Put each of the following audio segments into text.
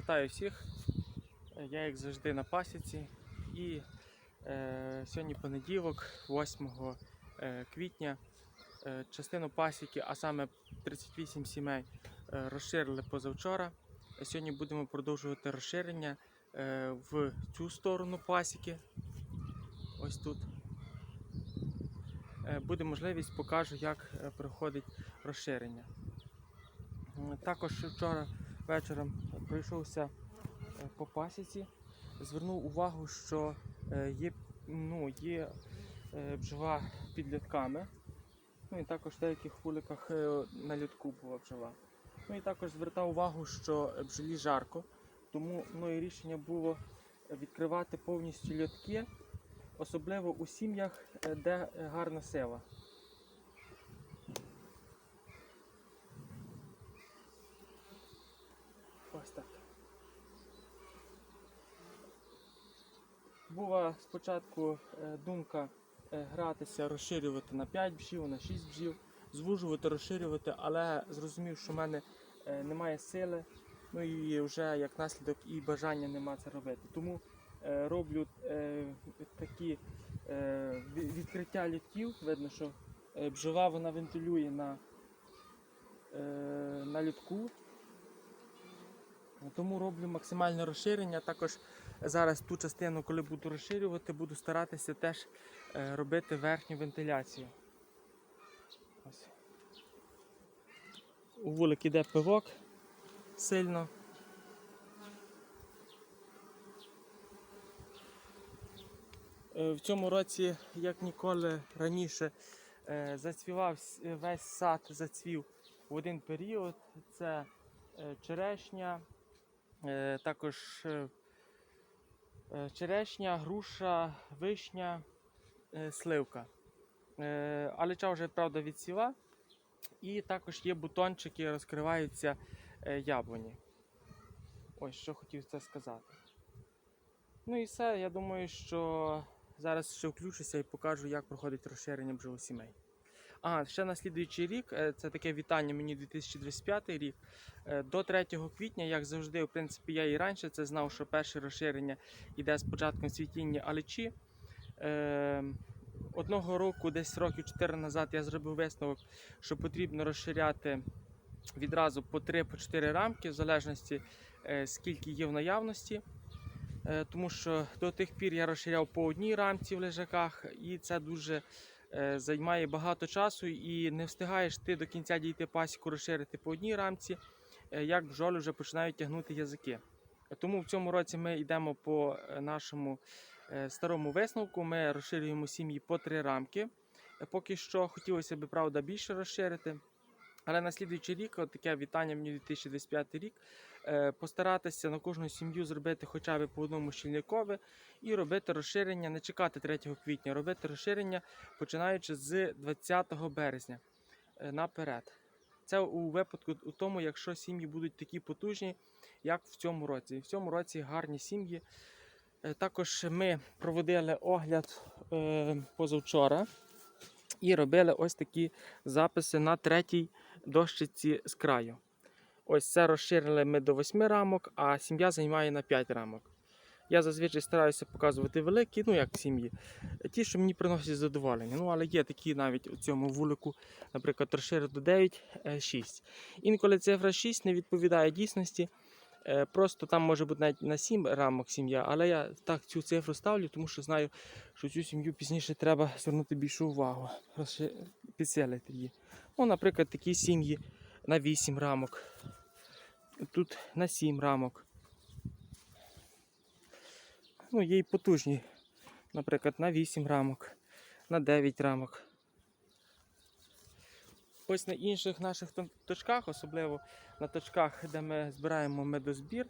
Вітаю всіх! Я як завжди на пасіці. І е, сьогодні понеділок, 8 е, квітня, е, частину пасіки, а саме 38 сімей, е, розширили позавчора. Сьогодні будемо продовжувати розширення в цю сторону пасіки. Ось тут. Буде можливість, покажу, як проходить розширення. Також вчора вечором пройшовся е, по пасіці, звернув увагу, що е, є, ну, є е, бджола під льотками. Ну і також в деяких вуликах е, на льотку була бджола. Ну і також звертав увагу, що бджолі жарко, тому мною рішення було відкривати повністю льотки, особливо у сім'ях, де гарна сила. Ось так. Була спочатку е, думка е, гратися, розширювати на 5 бджіл, на 6 бджіл, звужувати, розширювати, але зрозумів, що в мене е, немає сили, ну і вже як наслідок і бажання нема це робити. Тому роблю такі відкриття літків. Видно, що бджола вона вентилює на, на літку. Тому роблю максимальне розширення. Також зараз ту частину, коли буду розширювати, буду старатися теж е, робити верхню вентиляцію. Ось. У вулик іде пивок сильно. Е, В цьому році, як ніколи раніше, е, зацвівав весь сад зацвів в один період. Це черешня, також черешня, груша, вишня, е, сливка. Е, Алеча вже правда відсіла. І також є бутончики, розкриваються е, яблуні. Ось що хотів це сказати. Ну і все. Я думаю, що зараз ще включуся і покажу, як проходить розширення бджолосімей. А, ще на слідуючий рік, е, це таке вітання мені 2025 рік. Е, До 3 квітня, як завжди, в принципі, я і раніше це знав, що перше розширення йде з початком цвітіння алечі. Е, Одного року, десь років 4 назад, я зробив висновок, що потрібно розширяти відразу по 3-4 рамки, в залежності скільки є в наявності. Тому що до тих пір я розширяв по одній рамці в лежаках, і це дуже займає багато часу, і не встигаєш ти до кінця дійти пасіку розширити по одній рамці, е, як бджоли вже починають тягнути язики. Тому в цьому році ми йдемо по е, нашому е, старому висновку. Ми розширюємо сім'ї по три рамки. Е, Поки що хотілося б, правда, більше розширити. Але на слідуючий рік, от таке вітання мені 2025 рік, е, постаратися на кожну сім'ю зробити хоча б по одному щільникові і робити розширення, не чекати 3 квітня, робити розширення починаючи з 20 березня е, наперед. Це у випадку у тому, якщо сім'ї будуть такі потужні, як в цьому році. І в цьому році гарні сім'ї. Е, Також ми проводили огляд позавчора і робили ось такі записи на третій дощиці з краю. Ось це розширили ми до 8 рамок, а сім'я займає на 5 рамок. Я зазвичай стараюся показувати великі, ну як сім'ї, ті, що мені приносять задоволення. Ну, але є такі навіть у цьому вулику, наприклад, розширив до 9, е, 6. Інколи цифра 6 не відповідає дійсності. Е, Просто там може бути навіть на 7 рамок сім'я, але я так цю цифру ставлю, тому що знаю, що цю сім'ю пізніше треба звернути більшу увагу, підсилити її. Ну, наприклад, такі сім'ї на 8 рамок. Тут на 7 рамок. Ну, є й потужні, наприклад, на 8 рамок, на 9 рамок. Ось на інших наших точках, особливо на точках, де ми збираємо медозбір,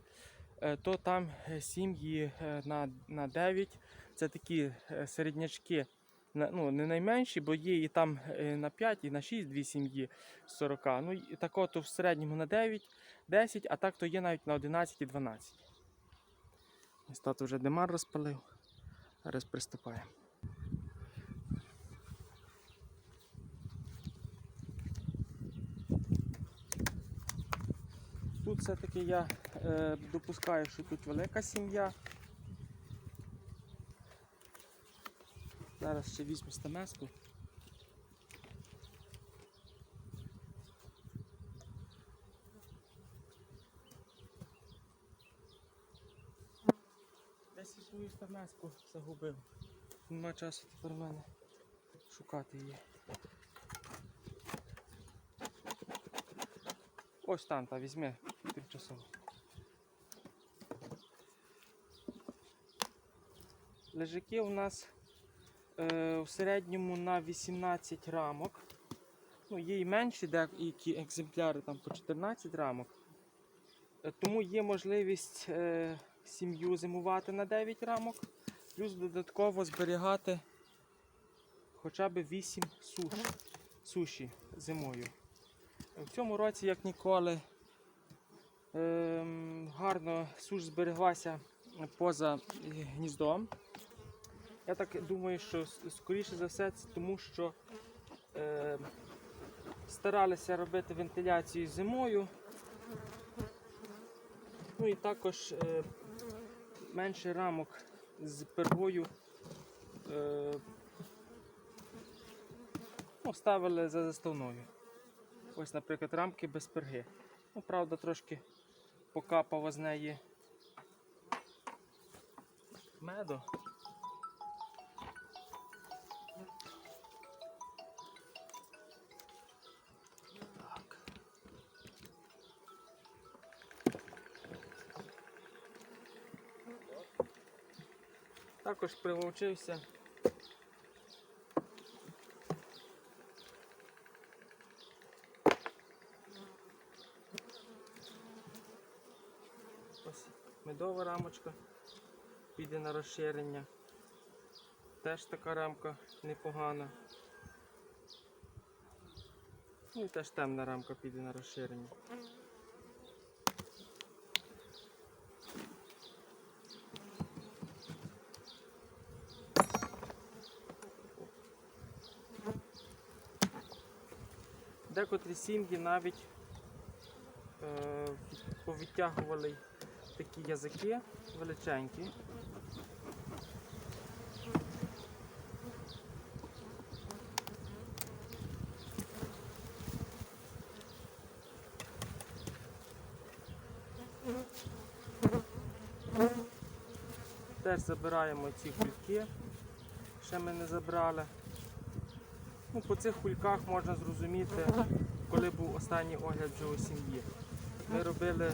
е, то там е, сім'ї е, на, на 9. Це такі середнячки, ну, не найменші, бо є і там е, на 5, і на 6 дві сім'ї з 40. Ну, і так от в середньому на 9, 10, а так то є навіть на 11 і 12. Ось тато вже демар розпалив. Зараз приступаємо. Тут все-таки я е, допускаю, що тут велика сім'я. Зараз ще візьму стамеску. Десь я свою стамеску загубив. Нема часу тепер мене шукати її. Ось там, та візьми тимчасово. Лежаки у нас в середньому на 18 рамок. Ну, є і менші деякі екземпляри там по 14 рамок. Е, Тому є можливість е, сім'ю зимувати на 9 рамок, плюс додатково зберігати хоча б 8 суш, суші зимою. В цьому році, як ніколи, ем, гарно суш збереглася поза гніздом. Я так думаю, що скоріше за все це тому, що е, старалися робити вентиляцію зимою. Ну і також е, менше рамок з пергою е, ну, ставили за заставною. Ось, наприклад, рамки без перги. Ну, правда, трошки покапав з неї меду. Також прилучився Ось медова рамочка піде на розширення. Теж така рамка непогана. Ну і теж темна рамка піде на розширення. Декотрі сім'ї навіть е, повідтягували такі язики величенькі. Теж забираємо ці кульки, ще ми не забрали. Ну, по цих кульках можна зрозуміти, коли був останній огляд вже у сім'ї. Ми робили е,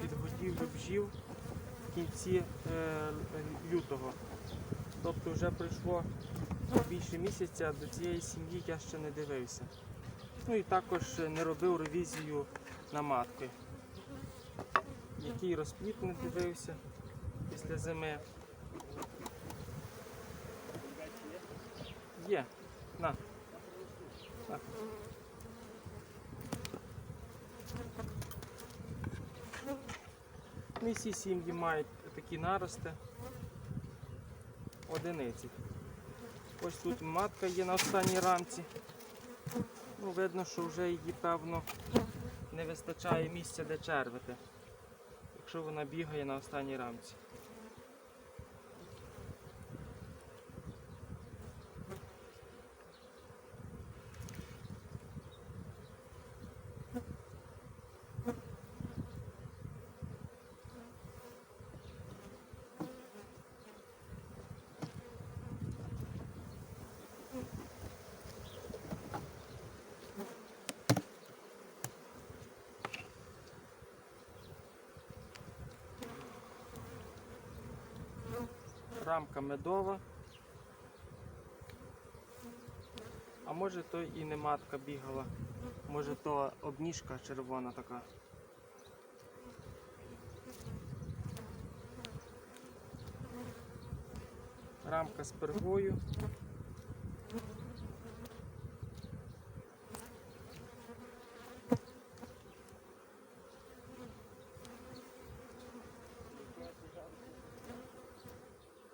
підгодівлю бжів в кінці е, лютого. Тобто вже пройшло більше місяця, до цієї сім'ї я ще не дивився. Ну і також не робив ревізію на матки. Який розпліт не дивився після зими. Є. На. На. Не всі сім'ї мають такі нарости. Одиниці. Ось тут матка є на останній рамці. Ну, видно, що вже її, певно, не вистачає місця, де червити, якщо вона бігає на останній рамці. Рамка медова. А може то і не матка бігала, може то обніжка червона така. Рамка з пергою.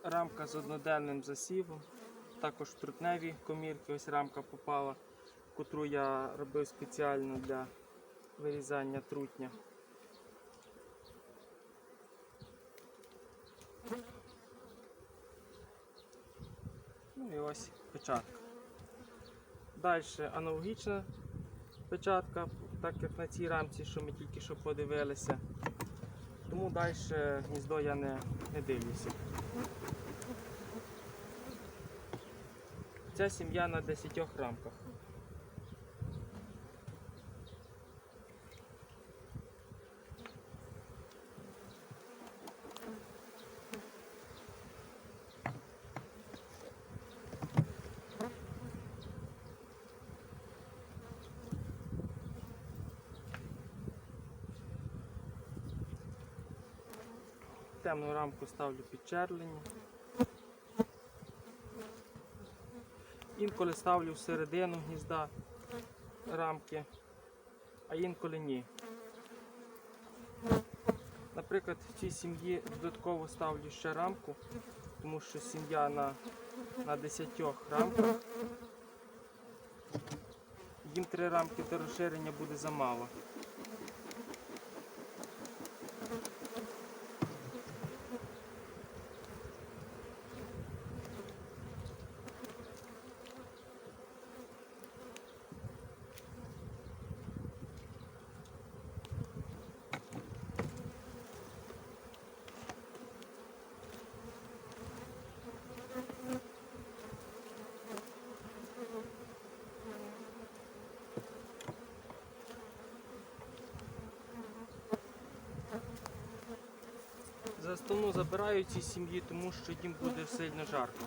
рамка з одноденним засівом, також трутневі комірки. Ось рамка попала, котру я робив спеціально для вирізання трутня. Ну і ось печатка. Далі аналогічна печатка, так як на цій рамці, що ми тільки що подивилися. Тому далі гніздо я не, не дивлюся. Ця сім'я на 10 рамках. Темну рамку ставлю під черлені. Інколи ставлю всередину гнізда рамки, а інколи ні. Наприклад, в цій сім'ї додатково ставлю ще рамку, тому що сім'я на, на 10 рамках. Їм три рамки до розширення буде замало. Заставну забирають ці сім'ї, тому що їм буде сильно жарко.